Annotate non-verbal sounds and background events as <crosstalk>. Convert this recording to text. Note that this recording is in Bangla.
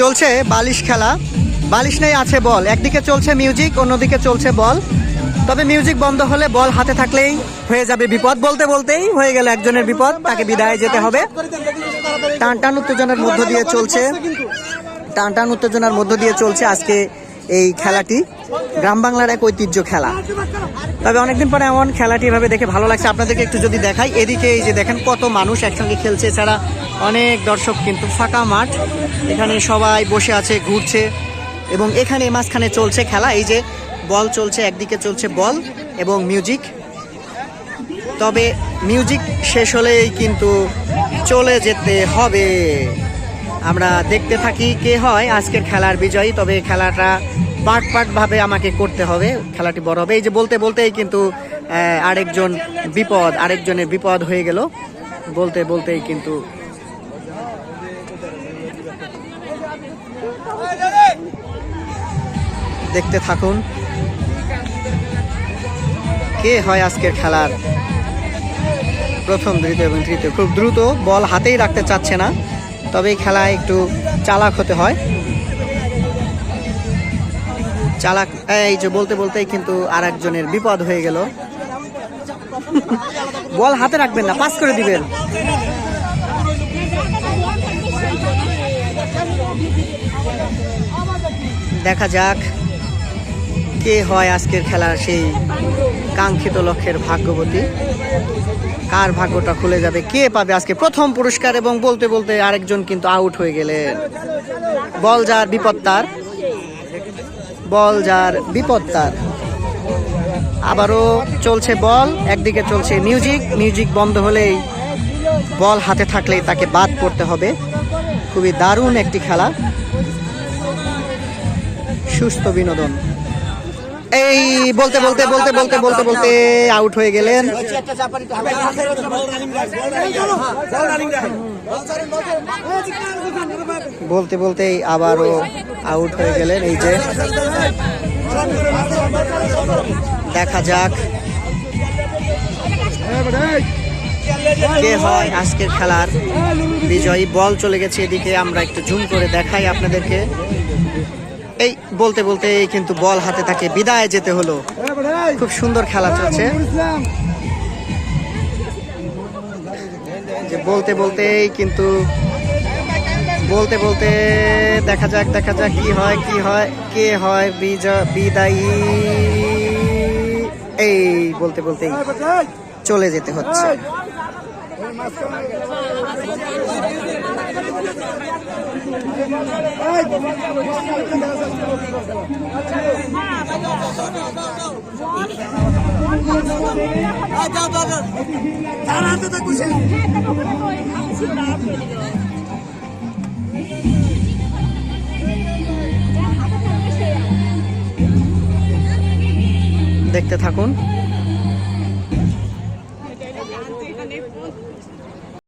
চলছে বালিশ খেলা। বালিশ নেই, আছে বল। একদিকে চলছে মিউজিক অন্যদিকে চলছে বল তবে মিউজিক বন্ধ হলে বল হাতে থাকলেই হয়ে যাবে বিপদ। বলতে বলতেই হয়ে গেল একজনের বিপদ। তাকে বিদায় যেতে হবে। টান টান উত্তেজনার মধ্য দিয়ে চলছে। টান টান উত্তেজনার মধ্য দিয়ে চলছে আজকে এই খেলাটি গ্রাম বাংলার এক ঐতিহ্য খেলা। তবে অনেকদিন পরে এমন খেলাটি এভাবে দেখে ভালো লাগছে। আপনাদেরকে একটু যদি দেখাই, এদিকে এই যে দেখেন কত মানুষ একসঙ্গে খেলছে। এছাড়া অনেক দর্শক কিন্তু ফাঁকা মাঠ। এখানে সবাই বসে আছে, ঘুরছে এবং এখানে মাঝখানে চলছে খেলা। এই যে বল চলছে, একদিকে চলছে বল এবং মিউজিক। তবে মিউজিক শেষ হলেই কিন্তু চলে যেতে হবে। আমরা দেখতে থাকি কে হয়। আজকের খেলার বিজয়ী, তবে খেলাটা পার্ট পার্ট ভাবে আমাকে করতে হবে। খেলাটি বড় হবে। এই যে বলতে বলতেই কিন্তু আরেকজন বিপদ, আরেকজনের বিপদ হয়ে গেল। বলতে বলতেই কিন্তু দেখতে থাকুন কে হয় আজকের খেলার প্রথম, দ্বিতীয় এবং তৃতীয়। খুব দ্রুত বল হাতেই রাখতে চাচ্ছে না। তবে এই খেলায় একটু চালাক হতে হয়। চালাক, এই যে বলতে বলতেই কিন্তু আর একজনের বিপদ হয়ে গেল। <laughs> বল হাতে রাখবেন না, পাস করে দিবেন। দেখা যাক কে হয় আজকের খেলার সেই কাঙ্ক্ষিত লক্ষ্যের ভাগ্যবতী। কার ভাগ্যটা খুলে যাবে, কে পাবে আজকে প্রথম পুরস্কার এবং বলতে বলতে আরেকজন কিন্তু আউট হয়ে গেলেন। বল যার বিপদ তার বল যার বিপদ তার আবারও চলছে বল, একদিকে চলছে মিউজিক মিউজিক বন্ধ হলেই বল হাতে থাকলেই তাকে বাদ করতে হবে। খুবই দারুণ একটি খেলা। সুস্থ বিনোদন। এই, বলতে বলতে বলতে বলতে বলতে বলতে আউট হয়ে গেলেন। বলতে বলতে আবারও আউট হয়ে গেলেন। এই যে, দেখা যাক কে হয় আজকের খেলার বিজয়ী। বল চলে গেছে এদিকে, আমরা একটু জুম করে দেখাই আপনাদেরকে। এই বলতে বলতে কিন্তু বল হাতে তাকে বিদায় যেতে হলো। খুব সুন্দর খেলা চলছে। যে বলতে বলতেই কিন্তু বলতে বলতে দেখা যাক দেখা যাক কি হয় কি হয়, কে হয় বিদায়ী। এই বলতে বলতেই চলে যেতে হচ্ছে। দেখতে থাকুন।